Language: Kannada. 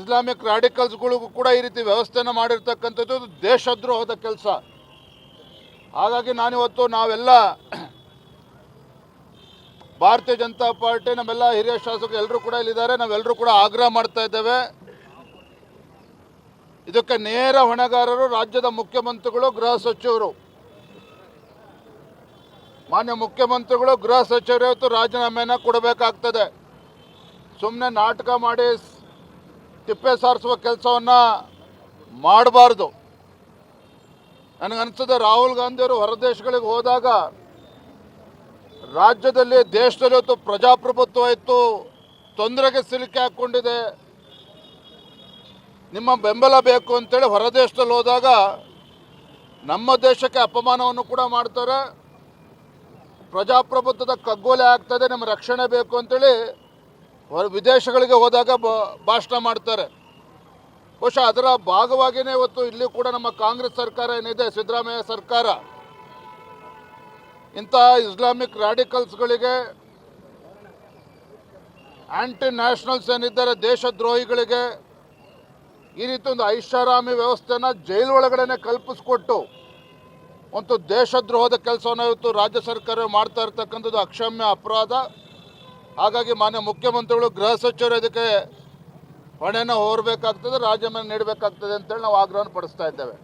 ಇಸ್ಲಾಮಿಕ್ ರಾಡಿಕಲ್ಸ್ಗಳಿಗೂ ಕೂಡ ಈ ರೀತಿ ವ್ಯವಸ್ಥೆನ ಮಾಡಿರ್ತಕ್ಕಂಥದ್ದು ದೇಶದ್ರೋಹದ ಕೆಲಸ. ಹಾಗಾಗಿ ನಾನಿವತ್ತು ನಾವೆಲ್ಲ ಭಾರತೀಯ ಜನತಾ ಪಾರ್ಟಿ, ನಮ್ಮೆಲ್ಲ ಹಿರಿಯ ಶಾಸಕರು ಎಲ್ಲರೂ ಕೂಡ ಇಲ್ಲಿದ್ದಾರೆ. ನಾವೆಲ್ಲರೂ ಕೂಡ ಆಗ್ರಹ ಮಾಡ್ತಾ ಇದ್ದೇವೆ. ಇದಕ್ಕೆ ನೇರ ಹೊಣೆಗಾರರು ರಾಜ್ಯದ ಮುಖ್ಯಮಂತ್ರಿಗಳು, ಗೃಹ ಸಚಿವರು. ಮಾನ್ಯ ಮುಖ್ಯಮಂತ್ರಿಗಳು, ಗೃಹ ಸಚಿವರು ಇವತ್ತು ರಾಜೀನಾಮೆಯನ್ನು ಕೊಡಬೇಕಾಗ್ತದೆ. ಸುಮ್ಮನೆ ನಾಟಕ ಮಾಡಿ ತಿಪ್ಪೆ ಸಾರಿಸುವ ಕೆಲಸವನ್ನು ಮಾಡಬಾರ್ದು. ನನಗನ್ಸುತ್ತೆ ರಾಹುಲ್ ಗಾಂಧಿಯವರು ಹೊರದೇಶಗಳಿಗೆ ಹೋದಾಗ ರಾಜ್ಯದಲ್ಲಿ ದೇಶದಲ್ಲಿ ಇವತ್ತು ಪ್ರಜಾಪ್ರಭುತ್ವ ಇತ್ತು, ತೊಂದರೆಗೆ ಸಿಲುಕಿ ಹಾಕ್ಕೊಂಡಿದೆ ನಿಮ್ಮ ಬೆಂಬಲ ಬೇಕು ಅಂತೇಳಿ ಹೊರದೇಶದಲ್ಲಿ ಹೋದಾಗ ನಮ್ಮ ದೇಶಕ್ಕೆ ಅಪಮಾನವನ್ನು ಕೂಡ ಮಾಡ್ತಾರೆ. ಪ್ರಜಾಪ್ರಭುತ್ವದ ಕಗ್ಗೋಲೆ ಆಗ್ತದೆ ನಿಮ್ಮ ರಕ್ಷಣೆ ಬೇಕು ಅಂತೇಳಿ ಹೊರ ವಿದೇಶಗಳಿಗೆ ಹೋದಾಗ ಭಾಷಣ ಮಾಡ್ತಾರೆ. ಬಹುಶಃ ಅದರ ಭಾಗವಾಗಿಯೇ ಇವತ್ತು ಇಲ್ಲಿ ಕೂಡ ನಮ್ಮ ಕಾಂಗ್ರೆಸ್ ಸರ್ಕಾರ ಏನಿದೆ, ಸಿದ್ದರಾಮಯ್ಯ ಸರ್ಕಾರ. ಇಂತಹ ಇಸ್ಲಾಮಿಕ್ ರಾಡಿಕಲ್ಸ್ಗಳಿಗೆ ಆಂಟಿ ನ್ಯಾಷನಲ್ಸ್ ಏನಿದ್ದಾರೆ, ದೇಶದ್ರೋಹಿಗಳಿಗೆ ಈ ರೀತಿ ಒಂದು ಐಷಾರಾಮಿ ವ್ಯವಸ್ಥೆನ ಜೈಲು ಒಳಗಡೆ ಕಲ್ಪಿಸ್ಕೊಟ್ಟು ಒಂದು ದೇಶದ್ರೋಹದ ಕೆಲಸವನ್ನು ಇವತ್ತು ರಾಜ್ಯ ಸರ್ಕಾರ ಮಾಡ್ತಾ ಇರ್ತಕ್ಕಂಥದ್ದು ಅಕ್ಷಮ್ಯ ಅಪರಾಧ. ಹಾಗಾಗಿ ಮಾನ್ಯ ಮುಖ್ಯಮಂತ್ರಿಗಳು ಗೃಹ ಸಚಿವರು ಇದಕ್ಕೆ ಹೊಣೆನ ಹೊರಬೇಕಾಗ್ತದೆ ರಾಜೀನಾಮೆ ನೀಡಬೇಕಾಗ್ತದೆ ಅಂತೇಳಿ ನಾವು ಆಗ್ರಹವನ್ನು ಪಡಿಸ್ತಾ ಇದ್ದೇವೆ.